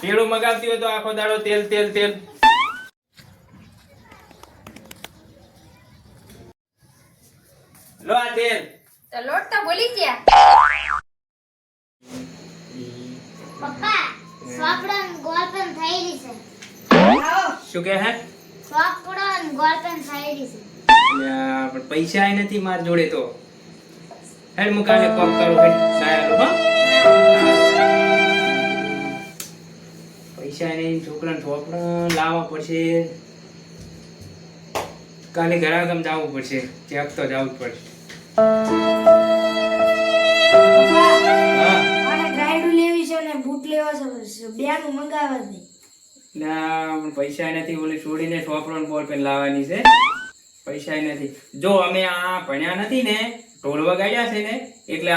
તેડું મગાવતી હોય તો આખો દાડો તેલ તેલ તેલ. લો આ તેલ. તો લોટ તો ભૂલી ગયા. પપ્પા સોપડો ને થઈ રહી છે. શું કે હે? સોપડો ને થઈ રહી છે. પણ પૈસા ય નથી માર જોડે તો. હેડ હું કોમ કરો હેડ સાયાનું હો. નહીં છોકરાને ચોપડા લાવવા પડશે. કાલે ઘરાગમ જવું પડશે. ચેક તો જવું જ પડશે. ને પૈસા નથી ઓલી છોડીને ચોપડો ને બોલ પેન લાવવાની છે. પૈસા નથી. જો અમે આ ભણ્યા નથી ને ઢોલ વગાડ્યા છે ને એટલે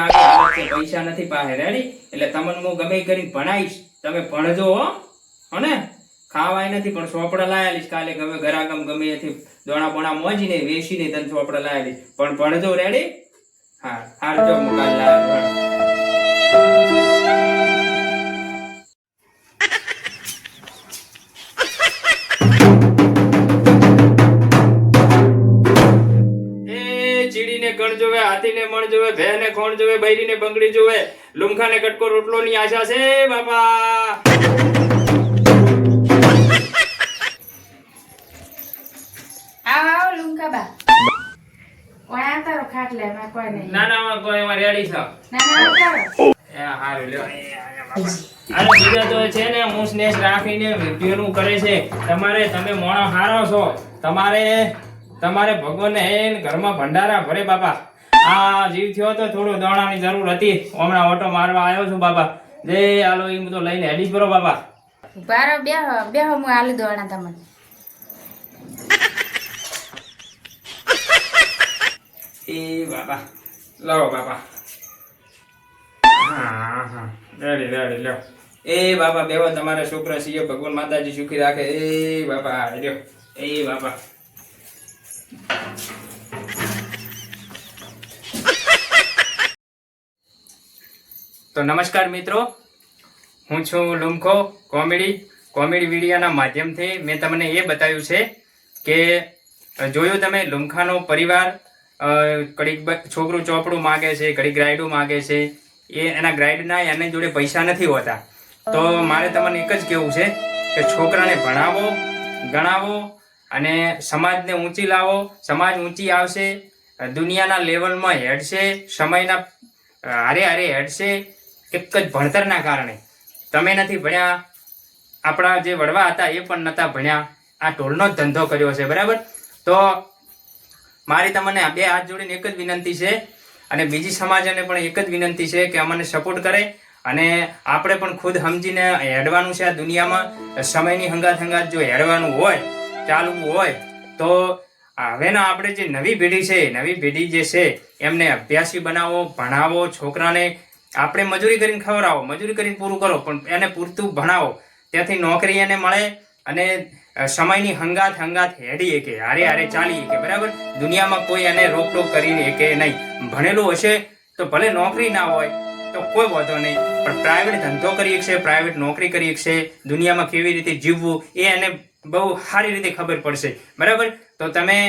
પૈસા નથી પાસે રેડી એટલે તમને હું ગમે કરી કરીને ભણાવીશ. તમે ભણજો હો. હો ખાવાય નથી, પણ સોપડા લાયેલી કાલે ગમે ઘરાગમ ગમે એથી દોણા બોણા મોજીને વેચીને તને સોપડા લાયેલી પણ ભણજો રેડી હા હાર જો હું કાલે લાવ્યો એ ચીડીને કણ જોવે, હાથીને મણ જોવે, ભેને કોણ જોવે, બૈરીને બંગડી જોવે. લુમખાને કટકો રોટલોની આશા છે, બાપા. કોઈ નહીં. ના ના કોઈ એમાં રેડી છો? ના ના આવતારો એ હારું લ્યો. એ આયા બાપા. અને બીજા તો છે ને હું સ્નેહ રાખીને પેલું કરે છે. તમારે તમે મોણો હારો છો. તમારે તમારે ભગવાનને હેન ઘરમાં ભંડારા ભરે બાપા. આ જીવ થયો તો થોડું દોણાની જરૂર હતી. હમણાં ઓટો મારવા આવ્યો છું બાપા. જે આલો એ તો લઈને હેડી કરો બાપા. બારો બે બે હું આલુ દોણા તમને. એ બાપા. લાવો બાપા. હા હા. રેડી રેડી લ્યો. એ બાપા બેવો તમારા છોકરા છીએ ભગવાન માતાજી સુખી રાખે. એ બાપા લ્યો. એ બાપા. તો નમસ્કાર મિત્રો. હું છું લુમખો કોમેડી. કોમેડી વિડીયોના માધ્યમથી મેં તમને એ બતાવ્યું છે કે જોયું તમે લુમખાનો પરિવાર ઘડીક છોકરું ચોપડું માગે છે, ઘડીક ગ્રાઇડું માગે છે, એ એના ગ્રાઇડના એની જોડે પૈસા નથી હોતા. તો મારે તમને એક જ કહેવું છે કે છોકરાને ભણાવો, ગણાવો અને સમાજને ઊંચી લાવો. સમાજ ઊંચી આવશે, દુનિયાના લેવલમાં હેડશે, સમયના હારે હારે હેડશે, એક જ ભણતરના કારણે. તમે નથી ભણ્યા, આપણા જે વડવા હતા એ પણ નતા ભણ્યા. આ ટોલનો જ ધંધો કર્યો છે, બરાબર? તો મારી તમને આ બે હાથ જોડીને એક જ વિનંતી છે અને બીજી સમાજને પણ એક જ વિનંતી છે કે અમને સપોર્ટ કરે અને આપણે પણ ખુદ સમજીને હેડવાનું છે આ દુનિયામાં. સમયની હંગાત હંગાત જો હેડવાનું હોય, ચાલવું હોય, તો હવેના આપણે જે નવી પેઢી છે, નવી પેઢી જે છે, એમને અભ્યાસી બનાવો, ભણાવો, છોકરાને આપણે મજૂરી કરીને ખવડાવો, મજૂરી કરીને પૂરું કરો, પણ એને પૂરતું ભણાવો. ત્યાંથી નોકરી એને મળે અને સમયની હંગાત હંગાત હેડી કે હારે હારે ચાલી કે બરાબર? દુનિયામાં કોઈ એને રોકટોક કરીને કે નહીં. ભણેલું હશે તો ભલે નોકરી ના હોય તો કોઈ વાંધો નહીં. પણ પ્રાઇવેટ ધંધો કરી શકશે પ્રાઇવેટ નોકરી કરી શકશે દુનિયામાં કેવી રીતે જીવવું એ એને બહુ સારી રીતે ખબર પડશે. બરાબર? તો તમે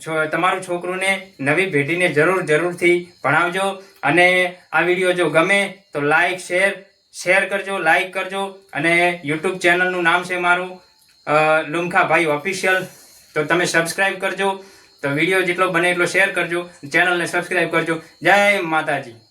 છો, તમારું છોકરુંને નવી પેઢીને જરૂર જરૂરથી ભણાવજો અને આ વીડિયો જો ગમે તો લાઈક શેર શેર કરજો લાઈક કરજો અને યુટ્યુબ ચેનલનું નામ છે મારું. લુમખાભાઈ ઓફિશિયલ તો તમે સબસ્ક્રાઈબ કરજો. તો વીડિયો જેટલો બને એટલો શેર કરજો. ચેનલને સબસ્ક્રાઈબ કરજો. જય માતાજી.